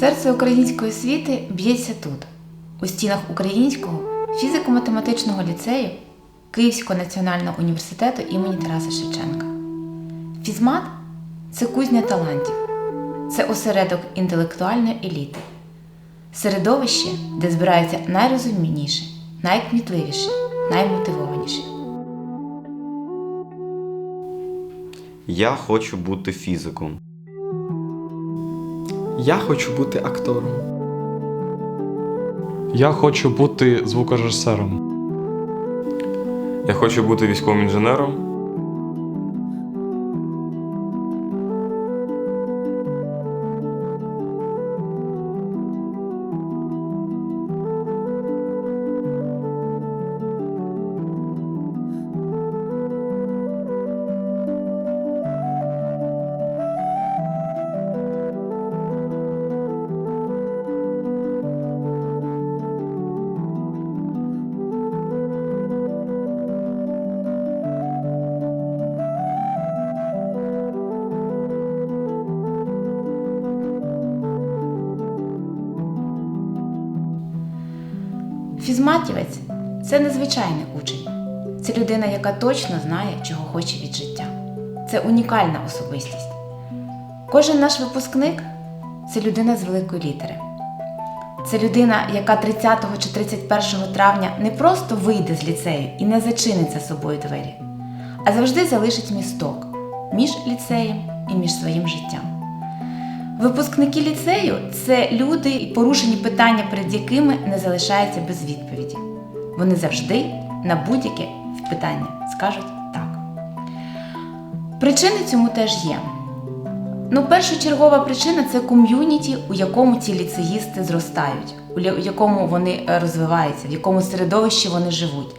Серце української освіти б'ється тут, у стінах Українського фізико-математичного ліцею Київського національного університету імені Тараса Шевченка. Фізмат це кузня талантів, це осередок інтелектуальної еліти, середовище, де збираються найрозумніші, найкмітливіші, наймотивованіші. Я хочу бути фізиком. Я хочу бути актором. Я хочу бути звукорежисером. Я хочу бути військовим інженером. Фізматівець це незвичайний учень. Це людина, яка точно знає, чого хоче від життя. Це унікальна особистість. Кожен наш випускник це людина з великої літери. Це людина, яка 30 чи 31 травня не просто вийде з ліцею і не зачинить за собою двері, а завжди залишить місток між ліцеєм і між своїм життям. Випускники ліцею це люди, порушені питання, перед якими не залишаються без відповіді. Вони завжди на будь-яке питання скажуть так. Причини цьому теж є. Ну, першочергова причина це ком'юніті, у якому ці ліцеїсти зростають, у якому вони е, розвиваються, в якому середовищі вони живуть.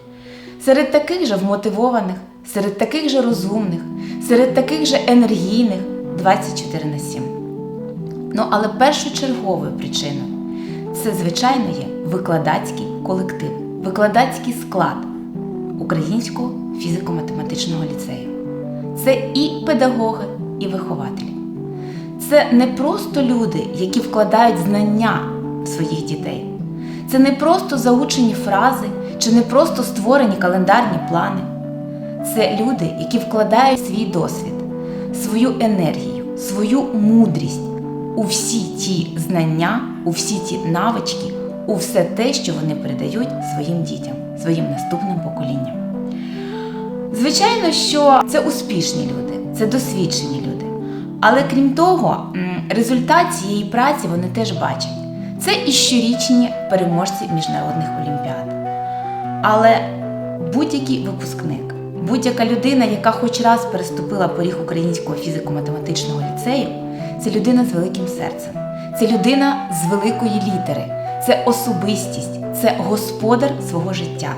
Серед таких же вмотивованих, серед таких же розумних, серед таких же енергійних 24 на 7. Ну, але першочерговою причиною це, звичайно, є викладацький колектив, викладацький склад Українського фізико-математичного ліцею. Це і педагоги, і вихователі. Це не просто люди, які вкладають знання в своїх дітей. Це не просто заучені фрази чи не просто створені календарні плани. Це люди, які вкладають свій досвід, свою енергію, свою мудрість у всі ті знання, у всі ті навички, у все те, що вони передають своїм дітям, своїм наступним поколінням. Звичайно, що це успішні люди, це досвідчені люди. Але крім того, результат цієї праці вони теж бачать. Це і щорічні переможці міжнародних олімпіад. Але будь-який випускник, будь-яка людина, яка хоч раз переступила поріг Українського фізико-математичного ліцею, це людина з великим серцем, це людина з великої літери, це особистість, це господар свого життя,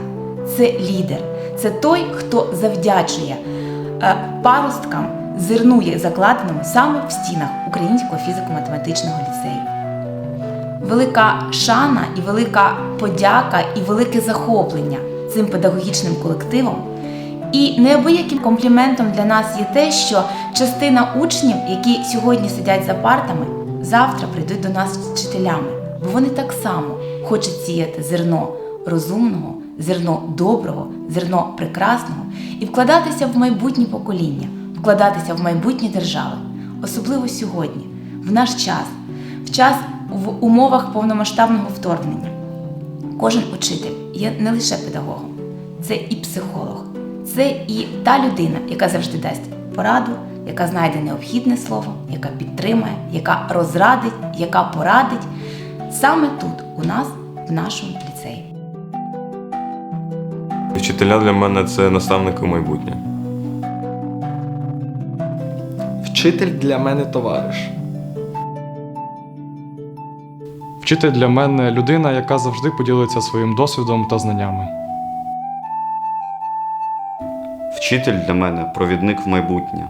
це лідер, це той, хто завдячує е, паросткам зернує закладеному саме в стінах Українського фізико-математичного ліцею. Велика шана і велика подяка, і велике захоплення цим педагогічним колективом. І неабияким компліментом для нас є те, що частина учнів, які сьогодні сидять за партами, завтра прийдуть до нас вчителями, бо вони так само хочуть сіяти зерно розумного, зерно доброго, зерно прекрасного і вкладатися в майбутнє покоління, вкладатися в майбутнє держави, особливо сьогодні, в наш час, в час в умовах повномасштабного вторгнення. Кожен учитель є не лише педагогом, це і психолог, це і та людина, яка завжди дасть пораду, яка знайде необхідне слово, яка підтримає, яка розрадить, яка порадить саме тут, у нас, в нашому ліцеї. Вчителя для мене це наставники майбутнє. Вчитель для мене товариш. Вчитель для мене людина, яка завжди поділиться своїм досвідом та знаннями. Вчитель для мене провідник в майбутнє.